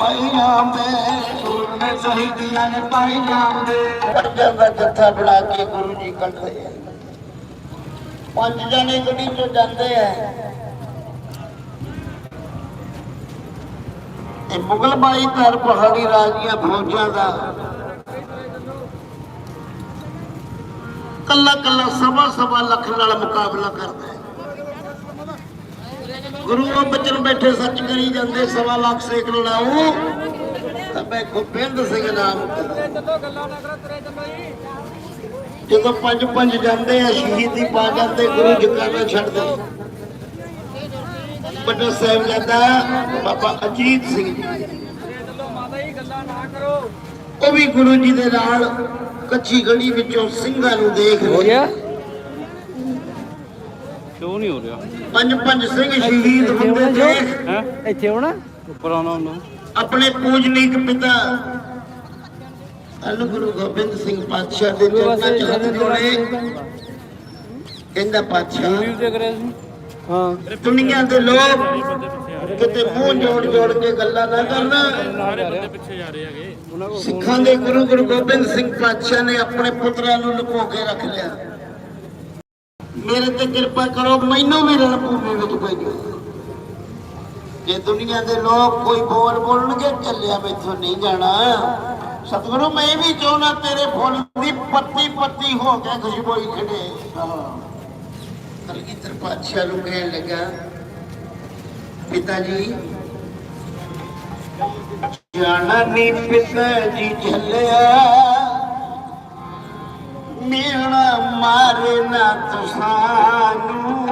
ਪਾਈਆਂ ਮੈਂ ਗੁਰੂ ਨੇ ਸ਼ਹੀਦੀਆਂ ਨੇ ਪਾਈਆਂ ਦੇ ਪੰਜਾਂ ਦਾ ਜੱਥਾ ਬਣਾ ਕੇ ਗੁਰੂ ਜੀ ਕੱਢਦੇ ਆ ਪੰਜ ਜਣੇ ਗੱਡੀ ਚੋਂ ਜਾਂਦੇ ਆ ਇਹ ਮੁਗਲ ਬਾਈ ਧਰ ਪਹਾੜੀ ਰਾਜੀਆਂ ਫੌਜਾਂ ਦਾ ਕੱਲਾ ਕੱਲਾ ਸਵਾ ਸਵਾ ਲੱਖ ਨਾਲ ਮੁਕਾਬਲਾ ਕਰਦਾ ਹੈ। ਗੁਰੂ ਉਹ ਬਚਨ ਬੈਠੇ ਸੱਚ ਕਰੀ ਜਾਂਦੇ ਸਵਾ ਲੱਖ ਸੇਕ ਲੜਾਉ ਤਾਂ ਮੈਂ ਗੋਬਿੰਦ ਸਿੰਘ ਨਾਮ ਜਦੋਂ ਪੰਜ ਪੰਜ ਜਾਂਦੇ ਆ ਸ਼ਹੀਦੀ ਪਾ ਜਾਂਦੇ ਗੁਰੂ ਜਕਾਨਾ ਛੱਡਦੇ ਵੱਡਾ ਸਾਹਿਬ ਜਾਂਦਾ ਬਾਬਾ ਅਜੀਤ ਸਿੰਘ ਜੀ। ਉਹ ਵੀ ਗੁਰੂ ਜੀ ਦੇ ਨਾਲ ਕੱਚੀ ਗਲੀ ਵਿੱਚੋਂ ਸਿੰਘਾਂ ਨੂੰ ਦੇਖ ਰਹੇ। ਗਿਆ ਕਿਉਂ ਨਹੀਂ ਹੋ ਰਿਹਾ? ਪੰਜ ਪੰਜ ਸਿੰਘ ਸ਼ਹੀਦ ਹੁੰਦੇ ਦੇਖ। ਹੈ? ਇੱਥੇ ਹੋਣਾ ਉੱਪਰ ਆਉਣਾ ਉਹਨੂੰ ਆਪਣੇ ਪੂਜਨੀਕ ਪਿਤਾ ਅਨੁ ਗੁਰੂ ਗੋਬਿੰਦ ਸਿੰਘ ਪਾਤਸ਼ਾਹ ਦੇ ਚਰਨਾਂ ਚ ਹੱਥ ਜੋੜੇ। ਕਹਿੰਦਾ ਪਾਤਸ਼ਾਹ ਸੀ? ਹਾਂ। ਦੁਨੀਆ ਦੇ ਲੋਕ ਕਿਤੇ ਮੂੰਹ ਜੋੜ ਜੋੜ ਕੇ ਗੱਲਾਂ ਨਾ ਕਰਨ। ਉਹਨਾਂ ਕੋਲ ਸਿੱਖਾਂ ਦੇ ਗੁਰੂ ਗੁਰੂ ਗੋਬਿੰਦ ਸਿੰਘ ਪਾਤਸ਼ਾਹ ਨੇ ਆਪਣੇ ਪੁੱਤਰਾਂ ਨੂੰ ਲੁਕੋ ਕੇ ਰੱਖ ਲਿਆ। ਮੇਰੇ ਤੇ ਕਿਰਪਾ ਕਰੋ, ਮੈਨੂੰ ਵੀ ਰਣ ਭੂਮੀ ਵਿੱਚ ਭੇਜੋ ਜੇ ਦੁਨੀਆ ਦੇ ਲੋਕ ਕੋਈ ਬੋਲ ਬੋਲਣਗੇ, ਚੱਲਿਆ ਮੈਥੋਂ ਨਹੀਂ ਜਾਣਾ। ਸਤਿਗੁਰੂ, ਮੈਂ ਵੀ ਚਾਹੁੰਦਾ ਤੇਰੇ ਫੁੱਲ ਦੀ ਪੱਤੀ ਪੱਤੀ ਹੋ ਕੇ ਖੁਸ਼ਬੋਈ ਖੜੇ। ਕਲਗੀਧਰ ਪਾਤਸ਼ਾਹ ਨੂੰ ਕਹਿਣ ਲੱਗਾ, ਪਿਤਾ ਜੀ, ਜਾਣਾ ਨੀ ਪਿਤਾ ਜੀ ਝੱਲਿਆ। ਮਿਲਣਾ ਮਾਰੇ ਨਾ ਤੁਸਾਨੂੰ